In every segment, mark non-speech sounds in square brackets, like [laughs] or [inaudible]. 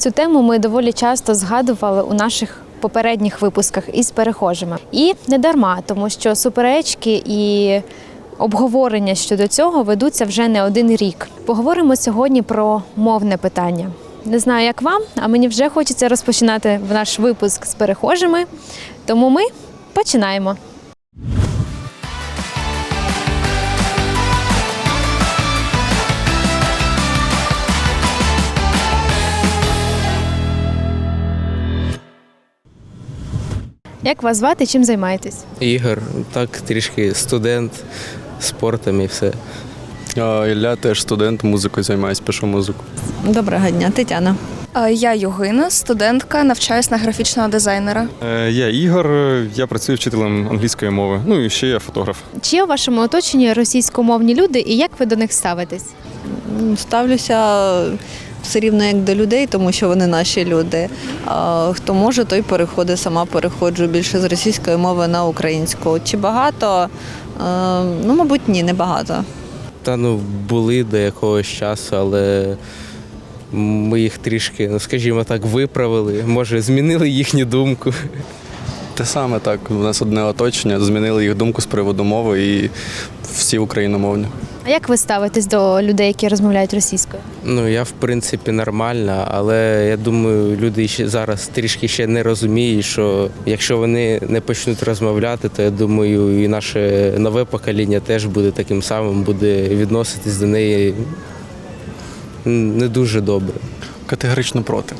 Цю тему ми доволі часто згадували у наших попередніх випусках із перехожими. І не дарма, тому що суперечки і обговорення щодо цього ведуться вже не один рік. Поговоримо сьогодні про мовне питання. Не знаю, як вам, а мені вже хочеться розпочинати наш випуск з перехожими. Тому ми починаємо. Як вас звати? Чим займаєтесь? Ігор, так трішки студент спортом і все. А, Ілля теж студент, музикою займаюся, пишу музику. Доброго дня, Тетяна. Я Югина, студентка, навчаюсь на графічного дизайнера. Е, Я Ігор, я працюю вчителем англійської мови. Ну і ще я фотограф. Чи є у вашому оточенні російськомовні люди і як ви до них ставитесь? Ставлюся все рівно як до людей, тому що вони наші люди. А хто може, той переходить, сама переходжу більше з російської мови на українську. Чи багато? Ну, мабуть, ні, не багато. Та ну були до якогось часу, але ми їх трішки, ну скажімо так, виправили. Може, змінили їхню думку. Те саме так. У нас одне оточення, змінили їх думку з приводу мови і всі україномовні. А як ви ставитесь до людей, які розмовляють російською? Ну я в принципі нормальна, але я думаю, люди ще зараз трішки ще не розуміють, що якщо вони не почнуть розмовляти, то я думаю, і наше нове покоління теж буде таким самим, буде відноситись до неї не дуже добре. Категорично проти.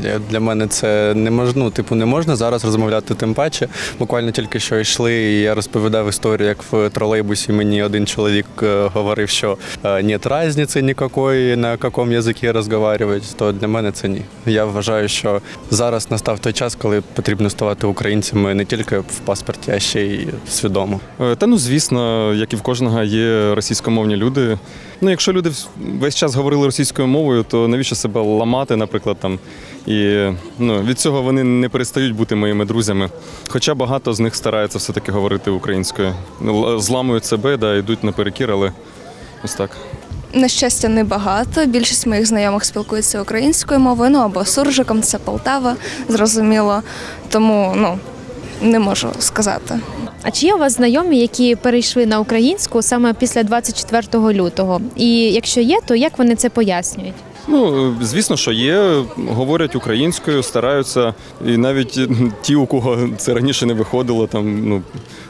Для, мене це не можна, ну, типу, не можна зараз розмовляти тим паче. Буквально тільки що йшли, і я розповідав історію, як в тролейбусі мені один чоловік е, говорив, що е, нет різниці ніякої, на якому язикі розмовляти, то для мене це ні. Я вважаю, що зараз настав той час, коли потрібно ставати українцями не тільки в паспорті, а ще й свідомо. Е, Та ну звісно, як і в кожного є російськомовні люди. Ну, якщо люди весь час говорили російською мовою, то навіщо себе ламати, наприклад, там. І ну, від цього вони не перестають бути моїми друзями. Хоча багато з них стараються все-таки говорити українською. Л- Зламують себе, да, йдуть наперекір, але ось так. На щастя, небагато. Більшість моїх знайомих спілкуються українською мовою, ну або суржиком, це Полтава, зрозуміло. Тому ну не можу сказати. А чи є у вас знайомі, які перейшли на українську саме після 24 лютого? І якщо є, то як вони це пояснюють? Ну, звісно, що є, говорять українською, стараються, і навіть ті, у кого це раніше не виходило, там ну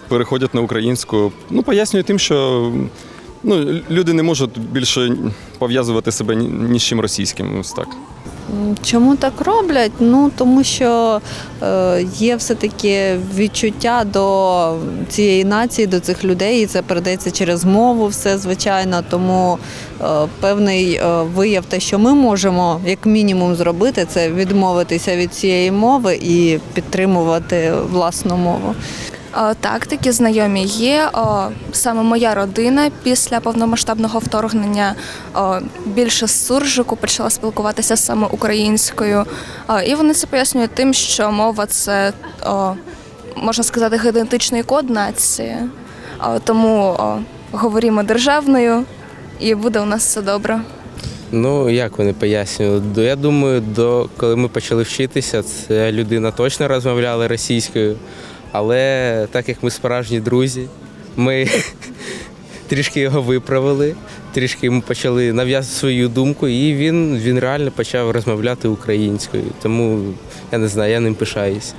переходять на українську. Ну, пояснюю тим, що ну, люди не можуть більше пов'язувати себе ні, ні з чим російським. Ось так. Чому так роблять? Ну тому що е, є все-таки відчуття до цієї нації, до цих людей, і це передається через мову, все звичайно. Тому е, певний е, вияв, те, що ми можемо як мінімум зробити, це відмовитися від цієї мови і підтримувати власну мову. Так, такі знайомі є. Саме моя родина після повномасштабного вторгнення більше з суржику почала спілкуватися саме українською. І вони це пояснюють тим, що мова це можна сказати генетичний код нації. Тому говоримо державною, і буде у нас все добре. Ну, як вони пояснювали? Я думаю, до коли ми почали вчитися, ця людина точно розмовляла російською. Але так як ми справжні друзі, ми [laughs] трішки його виправили, трішки йому почали нав'язувати свою думку, і він, він реально почав розмовляти українською. Тому я не знаю, я ним пишаюсь.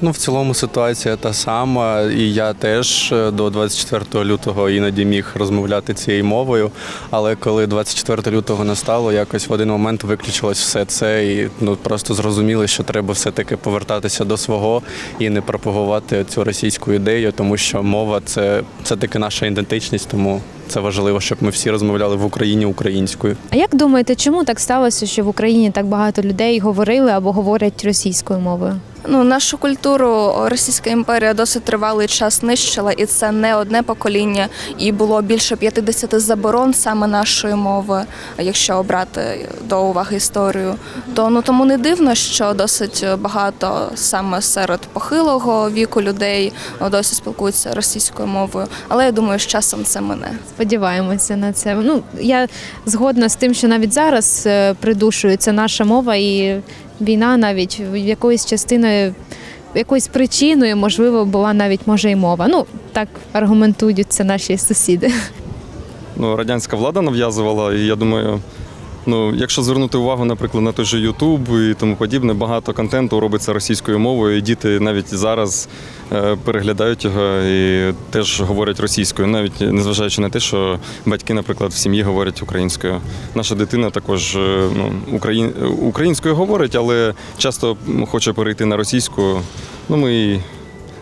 Ну, в цілому ситуація та сама, і я теж е, до 24 лютого іноді міг розмовляти цією мовою. Але коли 24 лютого настало, якось в один момент виключилось все це, і ну просто зрозуміли, що треба все-таки повертатися до свого і не пропагувати цю російську ідею, тому що мова це, це таки наша ідентичність, тому це важливо, щоб ми всі розмовляли в Україні українською. А як думаєте, чому так сталося, що в Україні так багато людей говорили або говорять російською мовою? Ну, нашу культуру Російська імперія досить тривалий час нищила, і це не одне покоління. І було більше 50 заборон саме нашої мови. Якщо обрати до уваги історію, то ну тому не дивно, що досить багато саме серед похилого віку людей досі спілкуються російською мовою. Але я думаю, з часом це мине. Сподіваємося на це. Ну я згодна з тим, що навіть зараз е, придушується наша мова, і війна навіть якоюсь частиною, якоюсь причиною, можливо, була навіть може і мова. Ну так аргументують це наші сусіди. Ну, радянська влада нав'язувала, і я думаю, ну, якщо звернути увагу, наприклад, на той же Ютуб і тому подібне, багато контенту робиться російською мовою, і діти навіть зараз е, переглядають його і теж говорять російською, навіть незважаючи на те, що батьки, наприклад, в сім'ї говорять українською. Наша дитина також е, ну, україн... українською говорить, але часто хоче перейти на російську. Ну, ми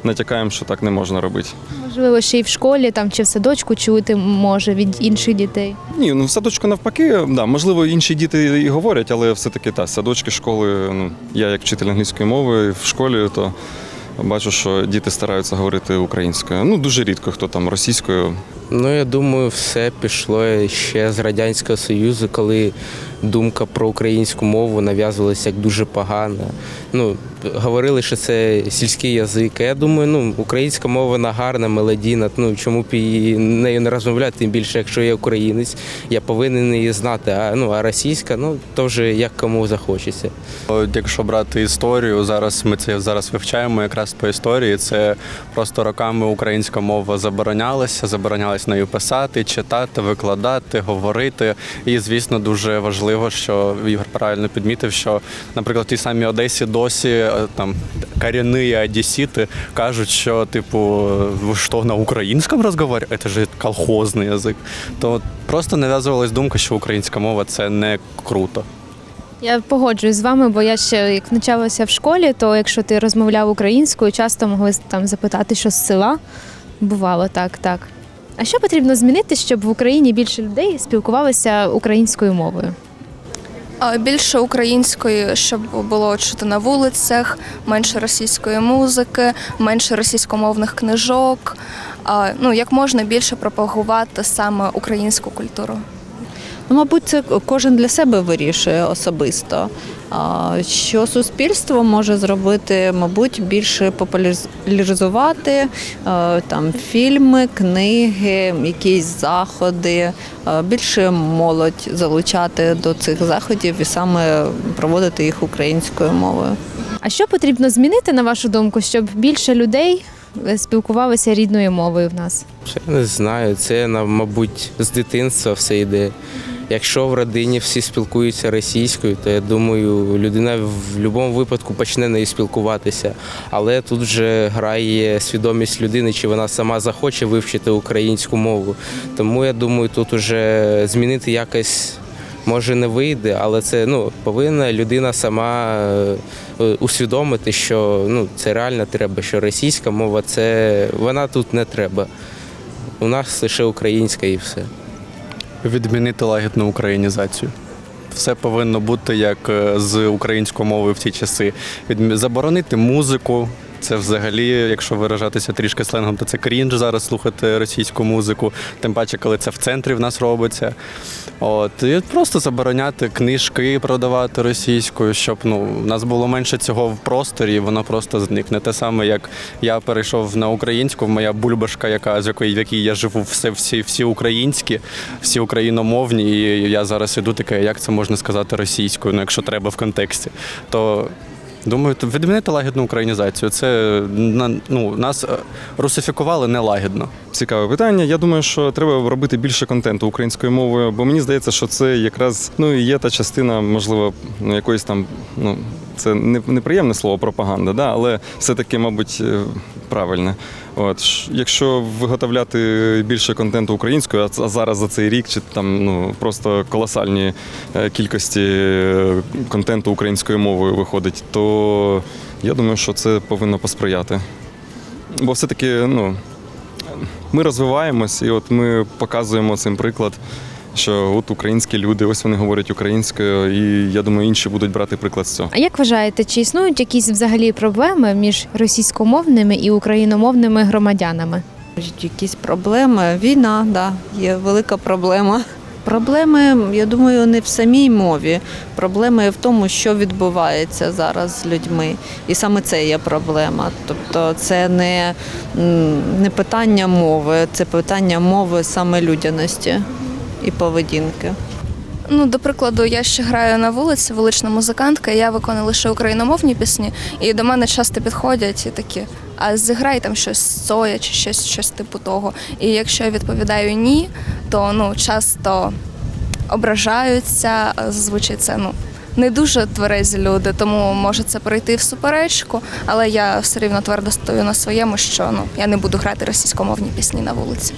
натякаємо, що так не можна робити. Можливо, ще й в школі там чи в садочку чути може від інших дітей. Ні, ну в садочку навпаки, да, можливо, інші діти і говорять, але все-таки та садочки, школи. Ну я як вчитель англійської мови в школі, то бачу, що діти стараються говорити українською. Ну дуже рідко хто там російською. Ну, я думаю, все пішло ще з Радянського Союзу, коли думка про українську мову нав'язувалася як дуже погана. Ну, говорили, що це сільський язик. Я думаю, ну, українська мова вона гарна, мелодійна. Ну чому б її нею не розмовляти, тим більше, якщо я українець, я повинен її знати. А ну а російська, ну то вже як кому захочеться. Якщо брати історію, зараз ми це зараз вивчаємо якраз по історії. Це просто роками українська мова заборонялася, заборонялась нею писати, читати, викладати, говорити. І звісно, дуже важливо, що Ігор правильно підмітив, що, наприклад, в тій самій Одесі досі там корінні одесіти кажуть, що типу, ви що на українському розговорюєте? Це ж колхозний язик. То просто нав'язувалась думка, що українська мова це не круто. Я погоджуюсь з вами, бо я ще як навчалася в школі, то якщо ти розмовляв українською, часто могли там запитати, що з села. Бувало так, так. А що потрібно змінити, щоб в Україні більше людей спілкувалися українською мовою? Більше української, щоб було чути на вулицях, менше російської музики, менше російськомовних книжок. Ну як можна більше пропагувати саме українську культуру. Ну, мабуть, це кожен для себе вирішує особисто. Що суспільство може зробити, мабуть, більше популяризувати е, там фільми, книги, якісь заходи, е, більше молодь залучати до цих заходів і саме проводити їх українською мовою. А що потрібно змінити, на вашу думку, щоб більше людей е, спілкувалися рідною мовою в нас? Я не знаю, це мабуть з дитинства все йде. Якщо в родині всі спілкуються російською, то я думаю, людина в будь-якому випадку почне нею спілкуватися. Але тут вже грає свідомість людини, чи вона сама захоче вивчити українську мову. Тому я думаю, тут уже змінити якось. Може не вийде, але це ну повинна людина сама е, усвідомити, що ну це реально треба, що російська мова це вона тут не треба. У нас лише українська і все. Відмінити лагідну українізацію. Все повинно бути як е, з українською мовою в ті часи. Заборонити музику. Це взагалі, якщо виражатися трішки сленгом, то це крінж зараз слухати російську музику, тим паче, коли це в центрі в нас робиться. От і просто забороняти книжки продавати російською, щоб ну в нас було менше цього в просторі, воно просто зникне. Те саме, як я перейшов на українську, моя бульбашка, яка з якої в якій я живу, все всі, всі українські, всі україномовні. І я зараз іду таке, як це можна сказати російською, ну якщо треба в контексті, то. Думаю, відмінити лагідну українізацію. Це ну, нас е, русифікували нелагідно. Цікаве питання. Я думаю, що треба робити більше контенту українською мовою, бо мені здається, що це якраз ну і є та частина, можливо, ну якоїсь там, ну це не неприємне слово пропаганда, да, але все-таки, мабуть, е, правильне. От якщо виготовляти більше контенту українською, а зараз за цей рік чи там ну просто колосальні е, кількості е, контенту українською мовою виходить, то я думаю, що це повинно посприяти. Бо все-таки, ну, ми розвиваємось, і от ми показуємо цим приклад. Що от українські люди, ось вони говорять українською, і я думаю, інші будуть брати приклад з цього. А як вважаєте, чи існують якісь взагалі проблеми між російськомовними і україномовними громадянами? Якісь проблеми. Війна, да, є велика проблема. Проблеми, я думаю, не в самій мові. Проблеми в тому, що відбувається зараз з людьми. І саме це є проблема. Тобто це не, не питання мови, це питання мови саме людяності і поведінки. Ну, до прикладу, я ще граю на вулиці, вулична музикантка, і я виконую лише україномовні пісні, і до мене часто підходять і такі, а зіграй там щось соя чи щось, щось типу того. І якщо я відповідаю ні, то ну часто ображаються, зазвичай це ну. Не дуже тверезі люди, тому може це перейти в суперечку, але я все рівно твердо стою на своєму, що ну я не буду грати російськомовні пісні на вулиці.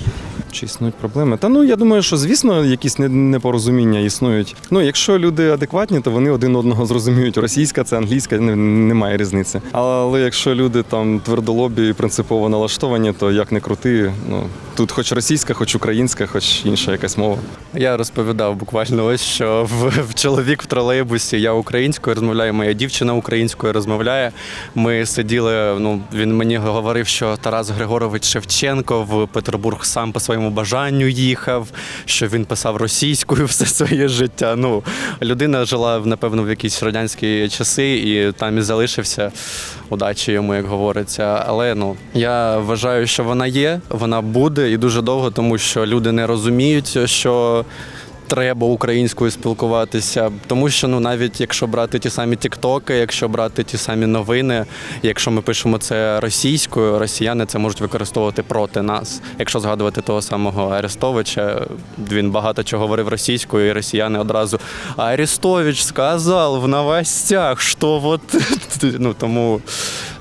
Чи існують проблеми? Та ну я думаю, що звісно якісь непорозуміння існують. Ну, якщо люди адекватні, то вони один одного зрозуміють. Російська це англійська, немає різниці. Але якщо люди там твердолобі і принципово налаштовані, то як не крути, ну тут хоч російська, хоч українська, хоч інша якась мова. Я розповідав буквально ось, що в, в чоловік в тролейбусі я українською розмовляю, моя дівчина українською розмовляє. Ми сиділи. Ну він мені говорив, що Тарас Григорович Шевченко в Петербург сам по своєму бажанню їхав, що він писав російською [laughs] все своє життя. Ну людина жила напевно в якісь радянські часи і там і залишився. Удачі йому, як говориться. Але ну я вважаю, що вона є, вона буде і дуже довго, тому що люди не розуміють, що треба українською спілкуватися. Тому що ну навіть якщо брати ті самі тіктоки, якщо брати ті самі новини, якщо ми пишемо це російською, росіяни це можуть використовувати проти нас. Якщо згадувати того самого Арестовича, він багато чого говорив російською, і росіяни одразу Арестович сказав в новостях, що от [laughs] ну тому.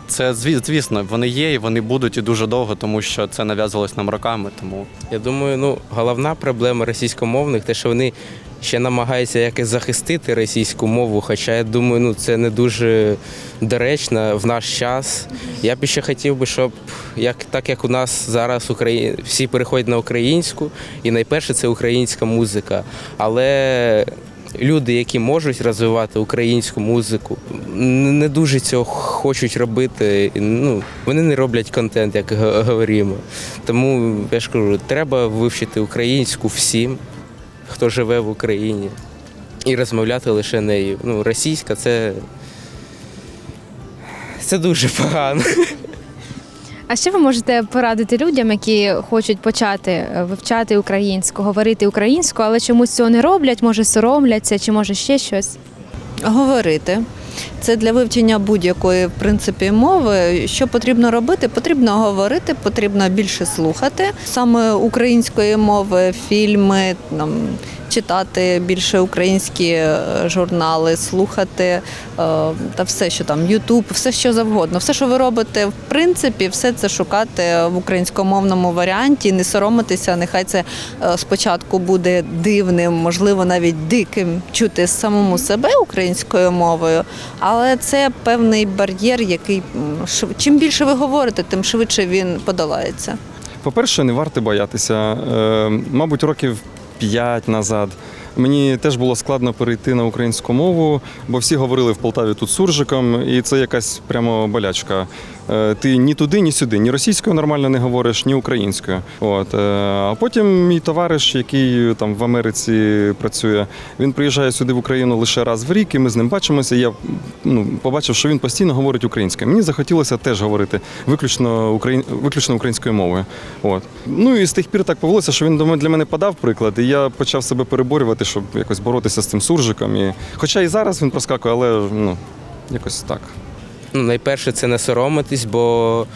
Це звісно, вони є і вони будуть і дуже довго, тому що це нав'язувалось нам роками. Тому Я думаю, ну головна проблема російськомовних те, що вони ще намагаються якось захистити російську мову. Хоча я думаю, ну це не дуже доречно в наш час. Я б ще хотів би, щоб як так як у нас зараз Украї... всі переходять на українську, і найперше це українська музика. Але люди, які можуть розвивати українську музику, не дуже цього хочуть робити. Ну, вони не роблять контент, як говоримо. Тому я ж кажу, треба вивчити українську всім, хто живе в Україні, і розмовляти лише нею. Ну, російська це. Це дуже погано. А що ви можете порадити людям, які хочуть почати е, вивчати українську, говорити українську, але чомусь цього не роблять, може соромляться, чи може ще щось? Говорити. Це для вивчення будь-якої в принципі мови. Що потрібно робити? Потрібно говорити, потрібно більше слухати саме української мови, фільми, там, читати більше українські е, журнали, слухати е, та все, що там, Ютуб, все що завгодно. Все, що ви робите, в принципі, все це шукати в українськомовному варіанті, не соромитися. Нехай це е, спочатку буде дивним, можливо, навіть диким чути самому себе українською мовою, але це певний бар'єр, який чим більше ви говорите, тим швидше він подолається. По-перше, не варто боятися. Мабуть, років п'ять назад. Мені теж було складно перейти на українську мову, бо всі говорили в Полтаві тут суржиком, і це якась прямо болячка. Е, Ти ні туди, ні сюди, ні російською нормально не говориш, ні українською. От е, а потім мій товариш, який там в Америці працює, він приїжджає сюди в Україну лише раз в рік, і ми з ним бачимося. Я ну, побачив, що він постійно говорить українською. Мені захотілося теж говорити виключно україн... виключно українською мовою. От. Ну і з тих пір так повелося, що він до мене- для мене подав приклад, і я почав себе переборювати, щоб якось боротися з цим суржиком. І... Хоча і зараз він проскакує, але ну, якось так. Ну, найперше це не соромитись, бо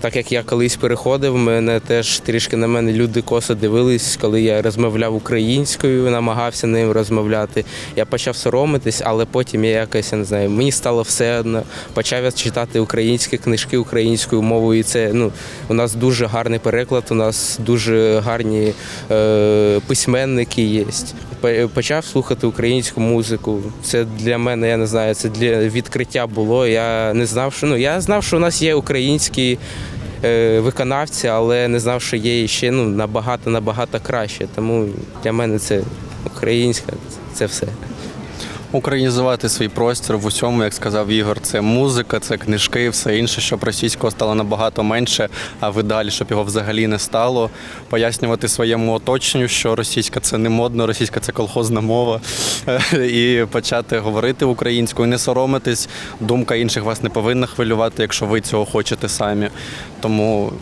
так як я колись переходив, мене теж трішки на мене люди косо дивились, коли я розмовляв українською, намагався ним розмовляти. Я почав соромитись, але потім я якось я не знаю, мені стало все одно. Почав я читати українські книжки українською мовою. І це ну, у нас дуже гарний переклад, у нас дуже гарні е, письменники є. Почав слухати українську музику. Це для мене, я не знаю, це для відкриття було. Я не знав, що ну я знав, що у нас є українські виконавці, але не знав, що є ще ну, набагато набагато краще. Тому для мене це українська, це все. Українізувати свій простір в усьому, як сказав Ігор, це музика, це книжки, все інше, щоб російського стало набагато менше, а в ідеалі, щоб його взагалі не стало. Пояснювати своєму оточенню, що російська це не модно, російська це колхозна мова. [laughs] І почати говорити українською, не соромитись. Думка інших вас не повинна хвилювати, якщо ви цього хочете самі. Тому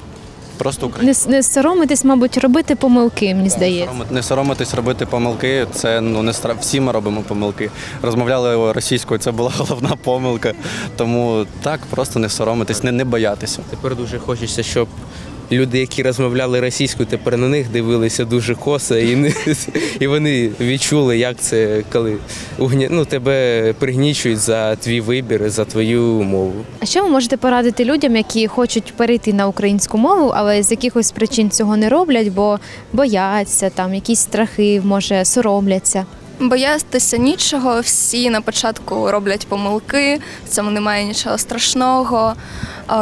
просто українською. Не, не соромитись, мабуть, робити помилки, мені здається. Не соромитись робити помилки, це ну не стра... всі ми робимо помилки. Розмовляли російською, це була [laughs] головна помилка. Тому так, просто не соромитись, не, не боятися. Тепер дуже хочеться, щоб люди, які розмовляли російською, тепер на них дивилися дуже косо, і, не, і вони відчули, як це, коли ну, тебе пригнічують за твій вибір, за твою мову. А що ви можете порадити людям, які хочуть перейти на українську мову, але з якихось причин цього не роблять, бо бояться, там якісь страхи, може, соромляться? Боятися нічого, всі на початку роблять помилки, в цьому немає нічого страшного.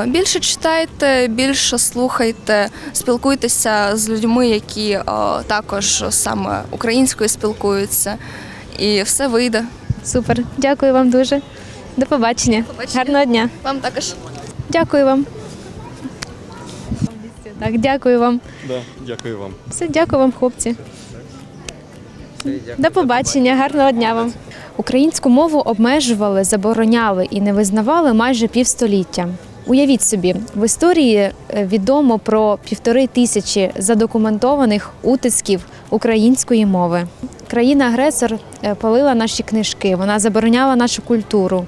Більше читайте, більше слухайте, спілкуйтеся з людьми, які також саме українською спілкуються, і все вийде. Супер, дякую вам дуже. До побачення. побачення. Гарного дня. Вам також. Дякую вам. Так, дякую вам. Да, дякую вам. Все, дякую вам, хлопці. До побачення, гарного дня вам. Українську мову обмежували, забороняли і не визнавали майже півстоліття. Уявіть собі, в історії е, відомо про півтори тисячі задокументованих утисків української мови. Країна-агресор е, палила наші книжки, вона забороняла нашу культуру.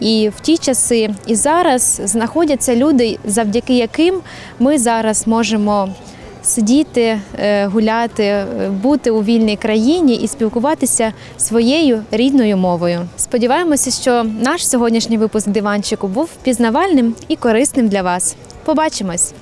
І в ті часи і зараз знаходяться люди, завдяки яким ми зараз можемо сидіти, е, гуляти, е, бути у вільній країні і спілкуватися своєю рідною мовою. Сподіваємося, що наш сьогоднішній випуск диванчику був пізнавальним і корисним для вас. Побачимось!